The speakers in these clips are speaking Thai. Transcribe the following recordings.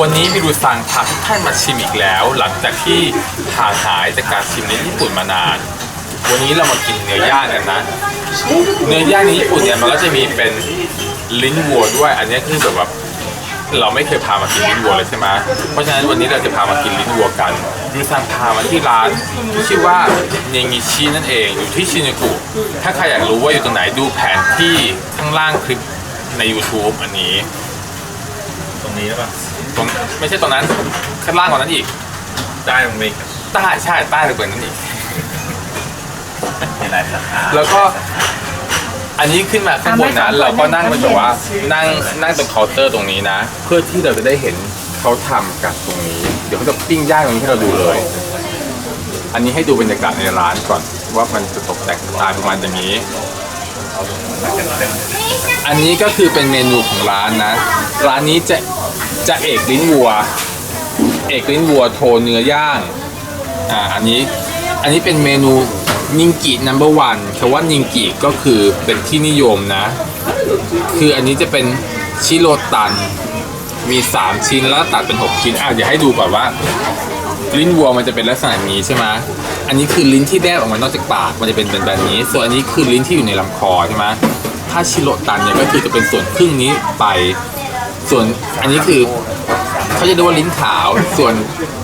วันนี้มิรูซังพาทุกท่านมาชิมอีกแล้ว หลังจากที่ห่างหายจากการชิมในญี่ปุ่นมานาน วันนี้เรามากินเนื้อย่างกันนะ เนื้อย่างในญี่ปุ่นเนี่ยมันก็จะมีเป็นลิ้นวัวด้วย อันนี้คือแบบเราไม่เคยพามากินลิ้นวัวเลยใช่ไหมเพราะฉะนั้นวันนี้เราจะพามากินลิ้นวัวกันมิรูซังพามาที่ร้านที่ชื่อว่าเนงิชินั่นเอง อยู่ที่ชินจูกุ ถ้าใครอยากรู้ว่าอยู่ตรงไหนดูแผนที่ข้างล่างคลิปใน YouTube อันนี้ นี้หรือเปล่าตรงไม่ใช่ตรงนั้นข้างล่างกว่านั้นอีกได้ตรงนี้ใต้ใช่ใต้กว่านั้นอีกมีหลายสาขาแล้วก็ อันนี้ขึ้นมาข้างบนนั้นเราก็นั่งไปแบบว่านั่งนั่งตรงเคาน์เตอร์ตรงนี้นะ เพื่อที่เราจะได้เห็นเขาทำกับตรงนี้ เดี๋ยวเขาจะปิ้งย่างตรงนี้ให้เราดูเลย อันนี้ให้ดูบรรยากาศในร้านก่อนว่ามันจะตกแต่งสไตล์ประมาณอย่างนี้ อันนี้ก็คือเป็นเมนูของร้านนะ ร้านนี้จะ จะเอกลิ้นวัว เอกลิ้นวัวโทเนื้อย่างอ่าอันนี้อันนี้เป็นเมนูนิงกินัมเบอร์วันคำว่านิงกิก็คือเป็นที่นิยมนะ คืออันนี้จะเป็นชิโรตัน มี 3 ชิ้นแล้วตัดเป็น 6 ชิ้นอะเดี๋ยวให้ดูก่อนว่า ลิ้นวัวมันจะเป็นลักษณะนี้ใช่ไหมอันนี้คือลิ้นที่แนบออกมานอกจากปากมันจะเป็นแบบนี้ ส่วนอันนี้คือลิ้นที่อยู่ในลำคอใช่ไหมถ้าชิโรตันเนี่ยก็คือจะเป็นส่วนครึ่งนี้ไป ส่วนอันนี้คือเขาจะเรียกว่าลิ้นขาว ส่วน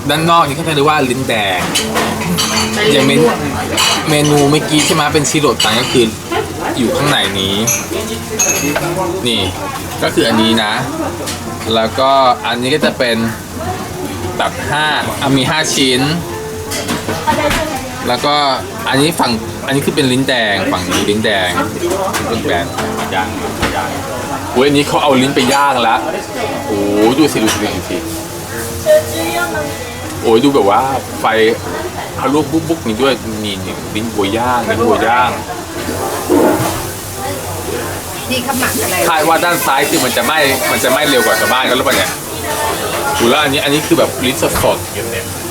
ด้านนอกนี่เขาจะเรียกว่าลิ้นแดง อย่างเมนเมนูเมื่อกี้ใช่ไหมเป็นชิโรตันก็คืออยู่ข้างในนี้ นี่ก็คืออันนี้นะ แล้วก็อันนี้ก็จะเป็นแบบห้าอะมีห้าชิ้น แล้วก็อันนี้ฝั่งอันนี้คือเป็นลิ้นแดงฝั่งนี้ลิ้นแดงเป็นแบนย่างย่าง เว้ยอันนี้เขาเอาลิ้นไปย่างแล้วโอ้โหดูสิดูสิดูสิโอ้ยดูแบบว่าไฟทะลุบุ๊กบุ๊กนี่ด้วยนี่นี่ลิ้นวัวย่างลิ้นวัวย่างนี่เขาหมักอะไรคาดว่าด้านซ้ายคือมันจะไหม้มันจะไหม้เร็วกว่าชาวบ้านก็แล้วปะเนี่ยดูแล้วอันนี้อันนี้คือแบบลิ้นสดสดเยี่ยมเนี่ยๆ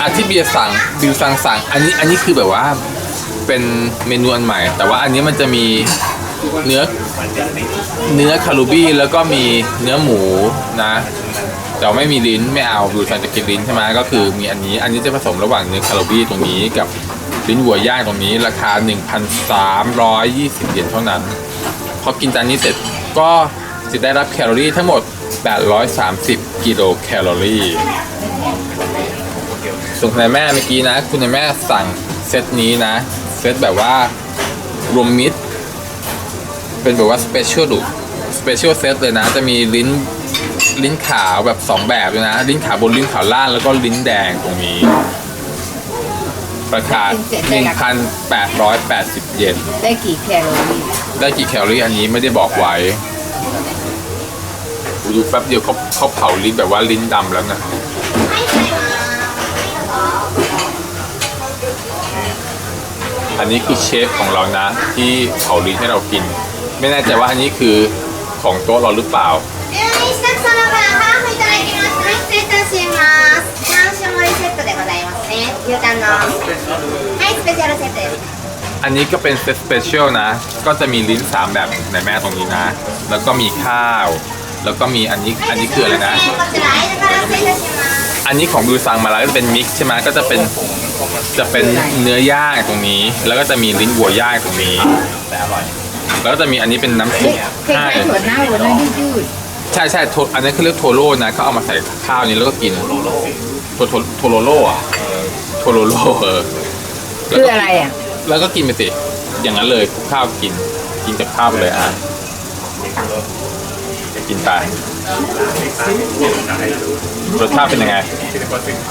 อะที่เบียร์สั่งบิวสั่งสั่งอันนี้อันนี้คือแบบว่าเป็นเมนูอันใหม่ แต่ว่าอันนี้มันจะมี เนื้อเนื้อคารูบี้แล้วก็มีเนื้อหมูนะแต่ไม่มีลิ้นไม่เอาบิวสั่งจะกินลิ้นใช่ไหมก็คือมีอันนี้อันนี้จะผสมระหว่างเนื้อคารูบี้ตรงนี้กับลิ้นวัวย่างตรงนี้ ราคา 1,320เยนเท่านั้นพอกินจานนี้เสร็จก็จะได้รับแคลอรี่ทั้งหมด 830 กิโลแคลอรี่ส่วนคุณนายแม่เมื่อกี้นะ คุณนายแม่สั่งเซตนี้นะ เซตแบบว่ารวมมิตร เป็นแบบว่าสเปเชียลดุสเปเชียลเซตเลยนะ จะมีลิ้นลิ้นขาวแบบ 2 แบบเลยนะ ลิ้นขาวบนลิ้นขาวล่างแล้วก็ลิ้นแดงตรงนี้ ราคา 1,880 เยนได้กี่แคลอรี่ได้กี่แคลอรี่อันนี้ไม่ได้บอกไว้ดูแป๊บเดียวเขาเขาเผาลิ้นแบบว่าลิ้นดำแล้วนะอันนี้คือเชฟของเรานะ ที่เผาลิ้นให้เรากิน ไม่แน่ใจว่าอันนี้คือของโต๊ะเราหรือเปล่า えー、下草の分ハーフいただきます。はい、失礼いたします。三種盛りセットでございますね。牛タンの。はい、スペシャルセットです。 อันนี้ก็เป็นเซตสเปเชียลนะ ก็จะมีลิ้น 3 แบบในแม่ตรงนี้นะ แล้วก็มีข้าว แล้วก็มีอันนี้ อันนี้คืออะไรนะ こちら間から失礼いたします。 อันนี้ของบิวซังมาแล้วก็เป็นมิกซ์ใช่ไหมก็จะเป็นจะเป็นเนื้อย่างตรงนี้ แล้วก็จะมีลิ้นวัวย่างตรงนี้ แต่อร่อย แล้วก็จะมีอันนี้เป็นน้ำซุปคล้ายๆถั่วเน่าถั่วเน่ายืดใช่ใช่โทอันนี้เขาเรียกโทโร่นะเขาเอามาใส่ข้าวนี้แล้วก็กินโทโทโทโรโร่อะโทโรโร่เออๆแล้วคือก็อะไรอะแล้วก็กินไปสิอย่างนั้นเลยคลุกข้าวกิน กินกับข้าวไปเลยอะกินไปรสชาติเป็นยังไง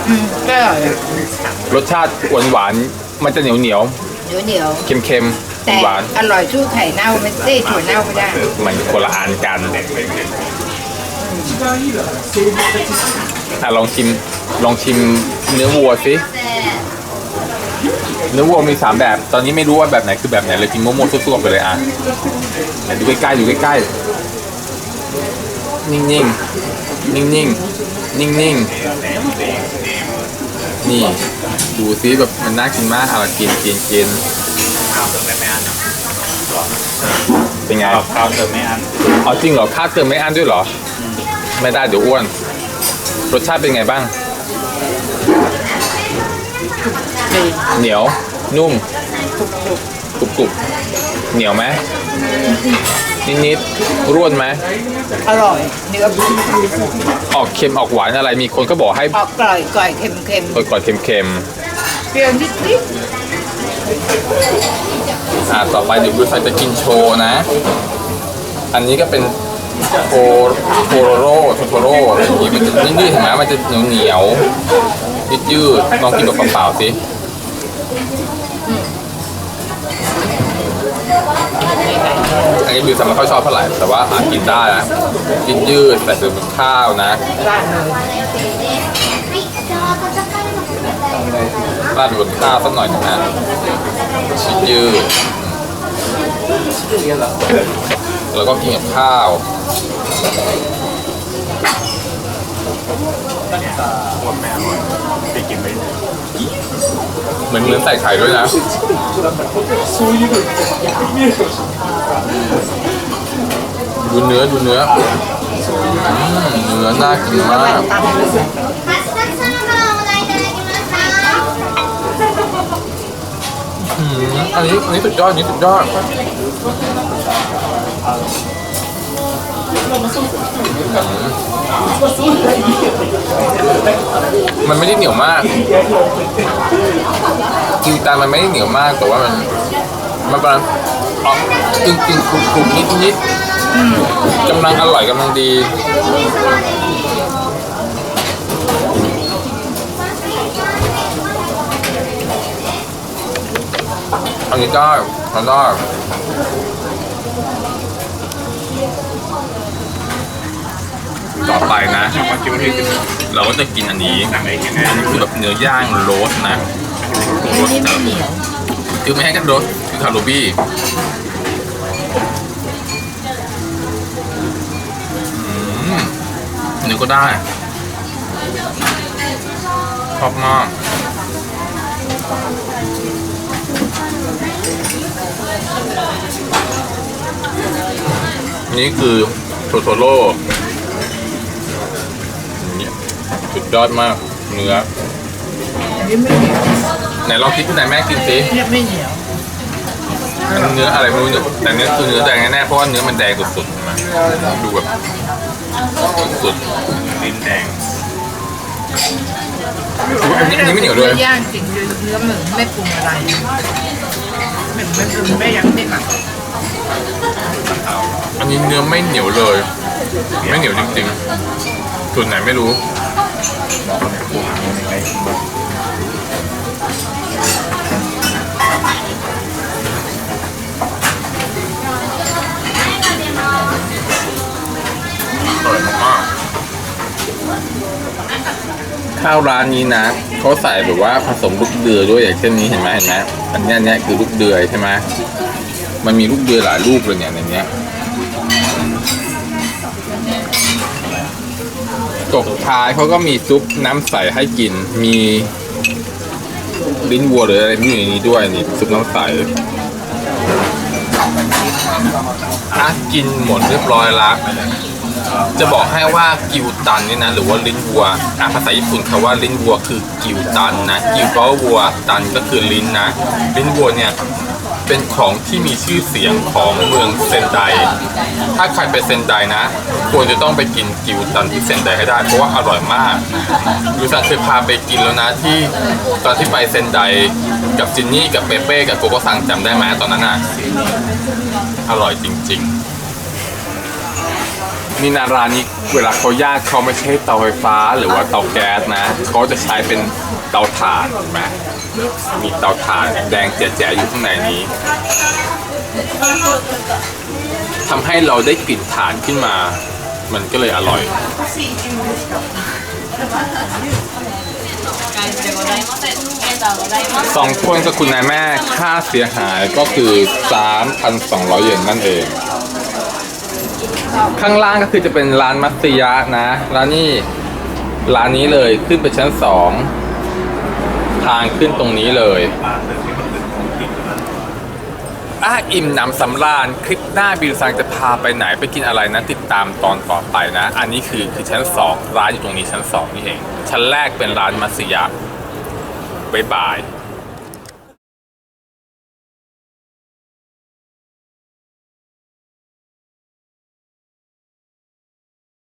อืมก็อร่อยอะรสชาติหวานหวานๆมันจะเหนียวเหนียวเหนียวเหนียวเค็มเค็มๆ แต่หวานอร่อยสู้ไข่เน่าไม่ได้ถั่วเน่าไม่ได้ มันคนละอันกันอะลองชิมลองชิมเนื้อวัวสิเนื้อวัวมีสามแบบ ตอนนี้ไม่รู้ว่าแบบไหนคือแบบไหนเลยกินโมโม่วๆไปเลยอะไหนดูใกล้ๆอยู่ใกล้ๆนิ่งๆนิ่งๆนิ่งๆนี่ ดูซิแบบมันน่ากินมากเอากินกินกิน ข้าวเติมไม่อั้นเป็นไงข้าวข้าวเติมไม่อั้นเอาจริงเหรอค่าเติมไม่อั้นด้วยเหรอ ไม่ได้เดี๋ยวอ้วน รสชาติเป็นไงบ้างดีเหนียว นุ่มกรุบกรุบเหนียวไหมนิดนิดๆร่วนไหมอร่อยเนื้อออกเค็มออกหวานอะไรมีคนก็บอกให้ออกกร่อยก่อยเค็มเค็มก่อนๆเค็มเปรี้ยวนิดนิดๆ อ่าต่อไปเดี๋ยวดูไฟจะกินโชว์นะ อันนี้ก็เป็นโคโคโรโรโทโทโร่อะไรอย่างงี้มันจะยืดๆเห็นไหมมันจะเหนียวเหนียวยืดยืดลองกินแบบเปล่าๆสิอันนี้บิวสำหรับข้าชอบเท่าไหร่แต่ว่าอากินได้นะยืดยืดๆใส่เป็นข้าวนะ ราดเลยราดบนข้าวสักหน่อยนึงนะยืดยืดแล้วก็กินกับข้าวโคตรไม่อร่อยไปกินไม่เหมือนเหมือนใส่ไข่ด้วยนะดูเนื้อดูเนื้อเนื้อน่ากินมาก อืมอันนี้อันนี้สุดยอดอันนี้สุดยอดมันไม่ได้เหนียวมากกิวตามันไม่ได้เหนียวมากแต่ว่ามันมันประมาณออกกึ่งกึ่งกรุบกรุบนิดนิดกำลังอร่อยกำลังดี อันนี้ได้อันได้ต่อไปนะมาคิวที่กินเราก็จะกินอันนี้อันนี้คือแบบเนื้อย่างโรสนะโรสนี่ไม่เหนียวคือไม่ให้กันโรสคือคารูบี้อืมเนื้อก็ได้ชอบมาก นี่คือโทโทโร่เนี่ยสุดยอดมากเนื้อนี่ไม่เหนียวไหนลองคิดที่ไหนแม่กินสิเนี่ยไม่เหนียวมันเนื้ออะไรไม่รู้เนี่ยแต่เนื้อคือเนื้อแดงแน่ๆเพราะว่าเนื้อมันแดงสุดๆนะดูแบบสุดลิ้นแดงๆอุ๊ยอันนี้อันนี้ไม่เหนียวเลยย่างจริงเนื้อหมึกไม่ปรุงอะไรเหมือนไม่ปรุงไม่ยังไม่หมัก อันนี้เนื้อไม่เหนียวเลย ไม่เหนียวจริงๆส่วนไหนไม่รู้อร่อยมากๆข้าวร้านนี้นะเขาใส่แบบว่าผสมลูกเดือยด้วยอย่างเช่นนี้เห็นไหมเห็นไหมอันนี้อันเนี้ยคือลูกเดือยใช่ไหม มันมีลูกเดือยหลายลูกเลยเนี่ยในเนี้ยตกท้ายเขาก็มีซุปน้ำใสให้กิน มีลิ้นวัวหรืออะไรที่อยู่ในนี้ด้วยนี่ซุปน้ำใสอะกินหมดเรียบร้อยละจะบอกให้ว่ากิวตันนี่นะหรือว่าลิ้นวัวอะภาษาญี่ปุ่นคำว่าลิ้นวัวคือกิวตันนะกิวก็วัวตันก็คือลิ้นนะ ลิ้นวัวเนี่ย เป็นของที่มีชื่อเสียงของเมืองเซนได ถ้าใครไปเซนไดนะ ควรจะต้องไปกินกิวตันที่เซนไดให้ได้ เพราะว่าอร่อยมากยูซันเคยพาไปกินแล้วนะที่ตอนที่ไปเซนไดกับจินนี่กับเปเป้กับโกโกซังจำได้ไหมตอนนั้นอะ อร่อยจริง ๆ นี่นาร้านนี้เวลาเขาย่างเขาไม่ใช่เตาไฟฟ้าหรือว่าเตาแก๊สนะเขาจะใช้เป็นเตาถ่านเห็นไหมมีเตาถ่านแดงแจ๋ๆอยู่ข้างในนี้ทำให้เราได้กลิ่นถ่านขึ้นมา มันก็เลยอร่อยสองคนกับคุณนายแม่ค่าเสียหายก็คือ 3,200 เยนนั่นเอง ข้างล่างก็คือจะเป็นร้านมัตสยะนะ ร้านนี้ร้านนี้เลยขึ้นไปชั้นสองทางขึ้นตรงนี้เลยองกินแล้วอะอิ่มหนำสำราญคลิปหน้าบิวซังจะพาไปไหนไปกินอะไรนะติดตามตอนต่อไปนะ อันนี้คือคือชั้น2ร้านอยู่ตรงนี้ชั้น2นี่เอง ชั้นแรกเป็นร้านมัสยะบ๊ายบาย